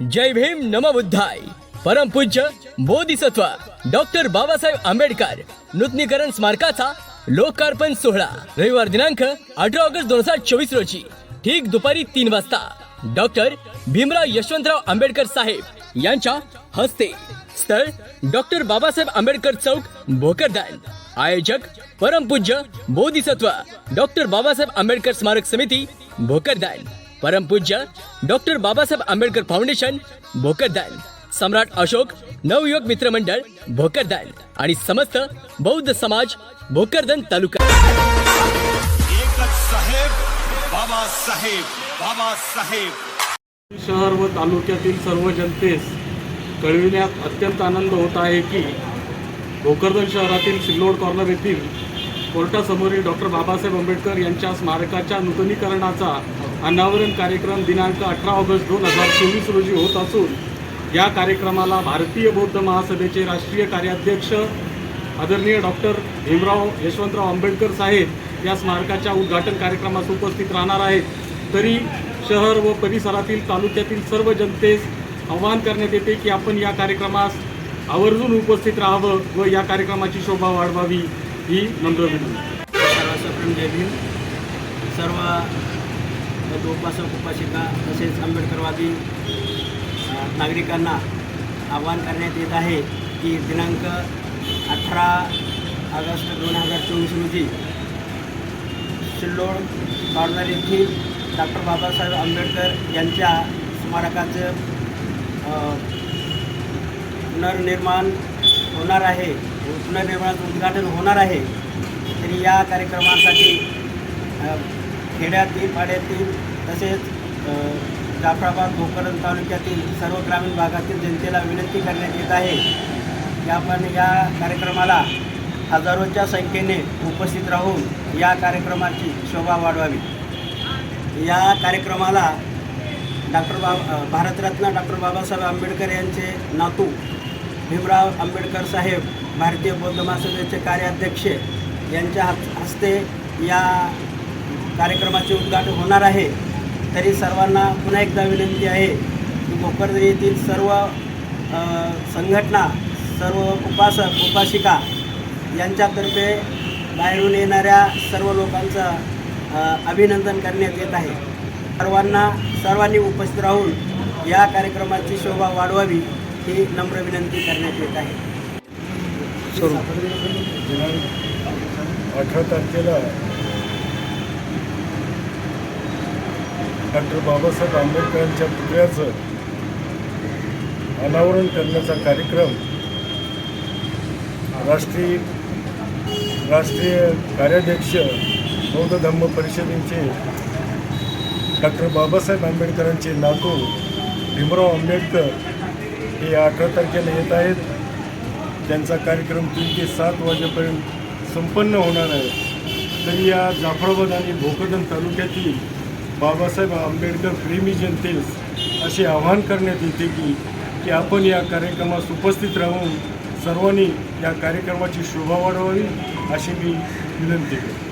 जय भीम नम बुद्धाय. परमपूज्य बोधिसत्व डॉक्टर बाबासाहेब आंबेडकर नूतनीकरण स्मारकाचा लोकार्पण सोहळा. रविवार दिनांक अठरा ऑगस्ट दोन हजार चोवीस रोजी ठीक दुपारी तीन वाजता. डॉक्टर भीमराव यशवंतराव आंबेडकर साहेब यांच्या हस्ते स्थळ डॉक्टर बाबासाहेब आंबेडकर चौक भोकरदान. आयोजक परमपूज्य बोधिसत्व डॉक्टर बाबासाहेब आंबेडकर स्मारक समिती भोकरदान. परमपूज्य डॉक्टर बाबासाहेब आंबेडकर फाउंडेशन भोकरदान सम्राट अशोक नवयुवक मित्र मंडळ भोकरदान आणि समस्त बौद्ध समाज भोकरदन तालुका. एकच साहेब बाबासाहेब बाबासाहेब. शहर व तालुक्यातील सर्व जनतेस कळविण्यात अत्यंत आनंद होत आहे की भोकरदन शहरातील सिल्लोड कॉर्नर येथील कोर्टासमोरील डॉक्टर बाबासाहेब आंबेडकर यांच्या स्मारकाच्या नूतनीकरणाचा अनावरण कार्यक्रम दिनांक अठरा ऑगस्ट दोन हजार चोवीस रोजी होत असून या कार्यक्रमाला भारतीय बौद्ध महासभेचे राष्ट्रीय कार्याध्यक्ष आदरणीय डॉक्टर भीमराव यशवंतराव आंबेडकर साहेब या स्मारकाच्या उद्घाटन कार्यक्रमास उपस्थित राहणार आहेत. तरी शहर व परिसरातील तालुक्यातील सर्व जनतेस आवाहन करण्यात येते की आपण या कार्यक्रमास आवर्जून उपस्थित राहावं व या कार्यक्रमाची शोभा वाढवावी. ही नम्र विनंती जय भीम सर्व उपासक उपासिका तसेच आंबेडकरवादी नागरिकांना आवाहन करण्यात येत आहे की दिनांक अठरा ऑगस्ट दोन हजार चोवीस रोजी सिल्लोड कॉर्नर येथील डॉक्टर बाबासाहेब आंबेडकर यांच्या स्मारकाचं पुनर्निर्माण होणार आहे. पुनर्निर्माणाचं उद्घाटन होणार आहे. तरी या कार्यक्रमासाठी खेड्यातील पाड्यातील तसेच जाफराबाद भोकरदन तालुक्यातील सर्व ग्रामीण भागातील जनतेला विनंती करण्यात येत आहे. की आपण या कार्यक्रमाला हजारोच्या संख्येने उपस्थित राहून या कार्यक्रमाची शोभा वाढवावी. या कार्यक्रमाला डॉक्टर बा भारतरत्न डॉक्टर बाबासाहेब आंबेडकर यांचे नातू भीमराव आंबेडकर साहेब भारतीय बौद्ध महासभेचे कार्याध्यक्ष यांच्या हस्ते या कार्यक्रमाचे उद्घाटन होणार आहे. तरी सर्वांना पुन्हा एकदा विनंती आहे की भोकरदन येथील सर्व संघटना सर्व उपासक उपासिका यांच्यातर्फे बाहेरून येणाऱ्या सर्व लोकांचं अभिनंदन करण्यात येत आहे. सर्वांना सर्वांनी उपस्थित राहून या कार्यक्रमाची शोभा वाढवावी. ही नम्र विनंती करण्यात येत आहे. दिनांक अठरा तारखेला डॉक्टर बाबासाहेब आंबेडकरांच्या पुतळ्याचं अनावरण करण्याचा कार्यक्रम राष्ट्रीय राष्ट्रीय कार्याध्यक्ष बौद्ध धम्म परिषदेचे डॉक्टर बाबासाहेब आंबेडकरांचे नातू भीमराव आंबेडकर हे अठरा तारखेला येत आहेत. त्यांचा कार्यक्रम तीन ते सात वाजेपर्यंत संपन्न होणार आहे. तरी या जाफराबाद आणि भोकरदन तालुक्यातील बाबासाहेब आंबेडकर प्रेमी जनतेस असे आवाहन करण्यात येते की की आपण या कार्यक्रमास उपस्थित राहून सर्वांनी या कार्यक्रमाची शोभा वाढवावी अशी मी विनंती करतो.